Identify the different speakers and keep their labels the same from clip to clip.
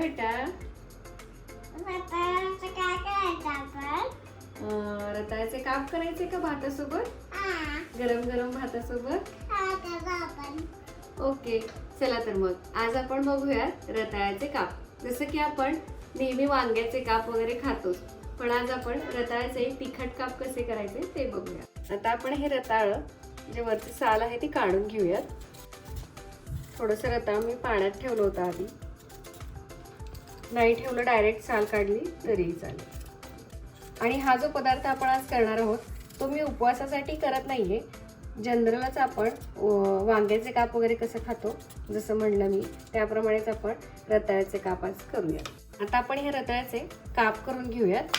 Speaker 1: बेटा?
Speaker 2: रताळ्याचं काय करायचं आपण?
Speaker 1: अं, रताळ्याचे काप करायचे का भातासोबत?
Speaker 2: हा.
Speaker 1: गरम गरम भातासोबत?
Speaker 2: हा आपण.
Speaker 1: ओके चला तर मग. आज आपण बघूयात रताळ्याचे काप. जसं की आपण नेहमी वांग्याचे काप वगैरे खातोच पण आज आपण रताळ्याचे तिखट काप कसे करायचे ते बघूया आता आपण हे रताळ जे वरचे साल आहे ते काढून घेऊयात. थोडंसं रताळ मी पाण्यात ठेवलं होतं आधी. नाही ठेवलं डायरेक्ट साल काढली तरीही चालेल. आणि हा जो पदार्थ आपण आज करणार आहोत तो मी उपवासासाठी करत नाही आहे जनरलच आपण वांग्याचे काप वगैरे कसं खातो जसं म्हणलं मी त्याप्रमाणेच आपण रताळ्याचे काप आज करूया आता आपण हे रताळ्याचे काप करून घेऊयात.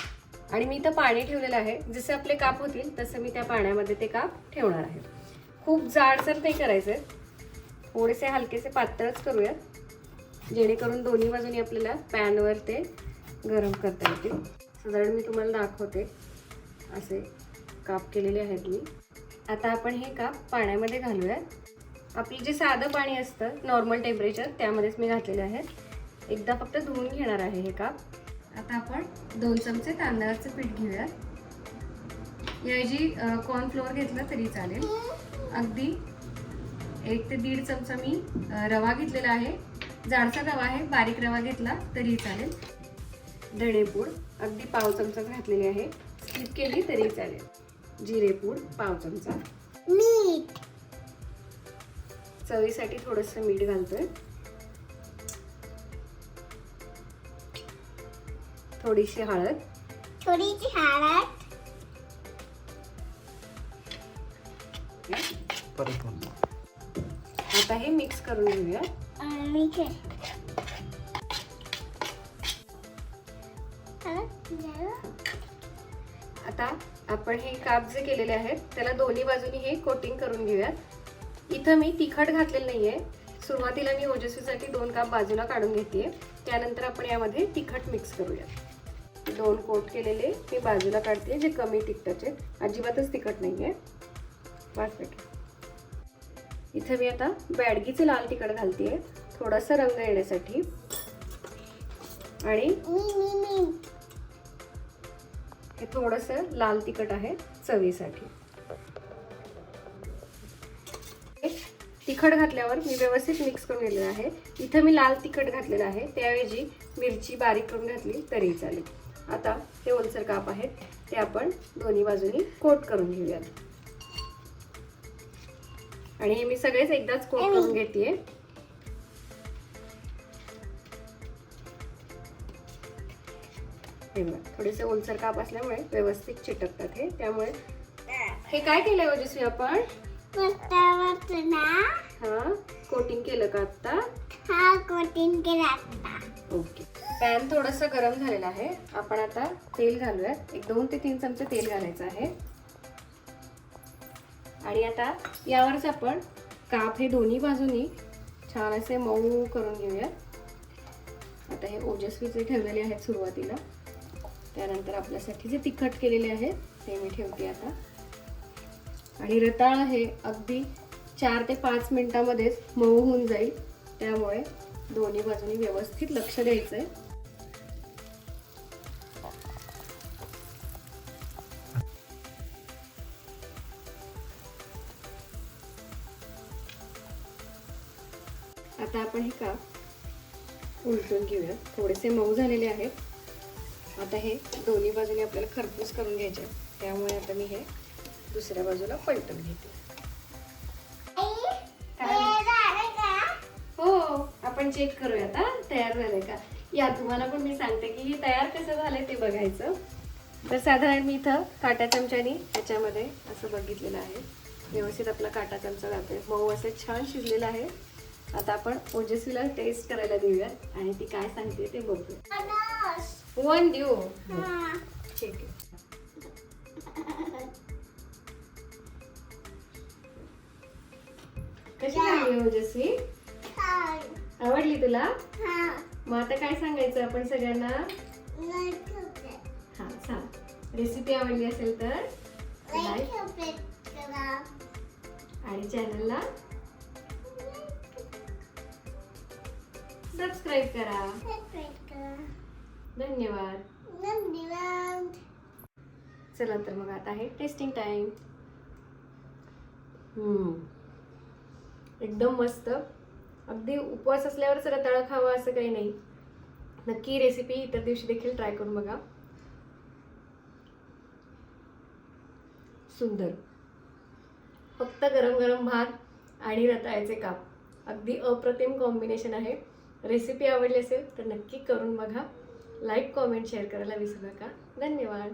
Speaker 1: आणि मी इथं पाणी ठेवलेलं आहे. जसे आपले काप होतील तसं मी त्या पाण्यामध्ये ते काप ठेवणार आहे. खूप जाडसर नाही करायचे थोडेसे हलकेसे पातळच करूयात. जेणेकरून दोन्ही बाजूनी आपल्याला पॅनवर ते गरम करता येतील. साधारण मी तुम्हाला दाखवते. असे काप केलेले आहेत मी. आता आपण हे काप पाण्यामध्ये घालूयात. आपलं जे साधं पाणी असतं नॉर्मल टेम्परेचर त्यामध्येच मी घातलेले आहेत. एकदा फक्त धुवून घेणार आहे हे काप. आता आपण दोन चमचे तांदळाचं पीठ घेऊयात. याऐवजी कॉर्नफ्लोअर घेतलं तरी चालेल. अगदी एक ते दीड चमचा मी रवा घेतलेला आहे. जाडसा रवा आहे बारीक रवा घेतला तरी चालेल. धणेपूड अगदी पाव चमचाच घातलेली आहे. स्किप केली तरी चालेल. जिरेपूड पाव चमचा.
Speaker 2: मीठ.
Speaker 1: चवीसाठी थोडंसं मीठ घालतोय. थोडीशी हळद.
Speaker 2: थोडीशी हळद.
Speaker 1: आता हे मिक्स करून घेऊया.
Speaker 2: आणि
Speaker 1: आता आपण हे काप जे केलेले आहेत त्याला दोन्ही बाजूनी हे कोटिंग करून घेऊयात. इथं मी तिखट घातलेलं नाही आहे सुरुवातीला मी ओजस्वीसाठी दोन काप बाजूला काढून घेते त्यानंतर आपण यामध्ये तिखट मिक्स करूया दोन कोट केलेले मी बाजूला काढते जे कमी तिखटाचे. अजिबातच तिखट नाही आहे परफेक्ट इथं मी आता बॅडगीचे लाल तिखट घालते थोडासा रंग येण्यासाठी. आणि हे थोडंसं लाल तिखट आहे चवीसाठी. तिखट घातल्यावर मी व्यवस्थित मिक्स करून घेतलेलं आहे. इथं मी लाल तिखट घातलेलं आहे. त्याऐवजी मिरची बारीक करून घातली तरी चालेल. आता हे ओलसर काप आहेत. ते आपण दोन्ही बाजूनी कोट करून घेऊयात. आणि हे मी सगळेच एकदाच कोट करून घेते हे थोडेसे ओलसर काप असल्यामुळे व्यवस्थित चिटकतात हे. त्यामुळे हे काय केलंय ओजस्वी आपण?
Speaker 2: मस्तावरच ना
Speaker 1: हा कोटिंग केलं का आता
Speaker 2: हा कोटिंग केला आता.
Speaker 1: ओके. पॅन थोडंसं गरम झालेलं आहे. आपण आता तेल घालूयात. एक दोन ते तीन चमचे तेल घालायचं आहे. आणि आता यावरच आपण काप हे दोन्ही बाजूनी छान असे मऊ करून घेऊयात आता हे ओजस्वीचे ठेवलेले आहेत सुरुवातीला त्यानंतर आपल्यासाठी जे तिखट केलेले आहेत ते मी ठेवते आता. आणि रताळ हे अगदी चार ते पाच मिनिटामध्येच मऊ होऊन जाईल. त्यामुळे दोन्ही बाजूनी व्यवस्थित लक्ष द्यायचं आहे आता आपण हे काप उलटून घेऊया थोडेसे मऊ झालेले आहेत. आता हे दोन्ही बाजूने आपल्याला खरपूस करून घ्यायचे त्यामुळे आता मी हे दुसऱ्या बाजूला पलटून घेते.
Speaker 2: हो
Speaker 1: आपण चेक करूया आता तयार झाले का? या तुम्हाला पण मी सांगते की हे तयार कसं झालंय ते बघायचं. तर साधारण मी इथं काटा चमच्यानी त्याच्यामध्ये असं बघितलेलं आहे. व्यवस्थित आपला काटा चमचा जातोय. मऊ असं छान शिजलेला आहे. आता आपण ओजस्वीला टेस्ट करायला देऊया आणि ती काय सांगते ते बघूया
Speaker 2: अनस.
Speaker 1: वन देऊ
Speaker 2: हा.
Speaker 1: ठीक आहे कशी लागली ओजस्वी. आवडली तुला
Speaker 2: हा.
Speaker 1: मग आता काय सांगायचं आपण सगळ्यांना. हा सांग रेसिपी आवडली असेल तर लाईक. आणि चॅनलला
Speaker 2: सबस्क्राईब करा.
Speaker 1: धन्यवाद.
Speaker 2: धन्यवाद.
Speaker 1: चला तर मग आता आहे टेस्टिंग टाइम एकदम मस्त. अगदी उपवास असल्यावरच रताळा खावा असं काही नाही. नक्की रेसिपी इतर दिवशी देखील ट्राय करून बघा. सुंदर. फक्त गरम गरम भात आणि रताळ्याचे काप. अगदी अप्रतिम कॉम्बिनेशन आहे. रेसिपी आवडली असेल तर नक्की करून बघा. लाईक कॉमेंट शेअर करायला विसरू नका. धन्यवाद.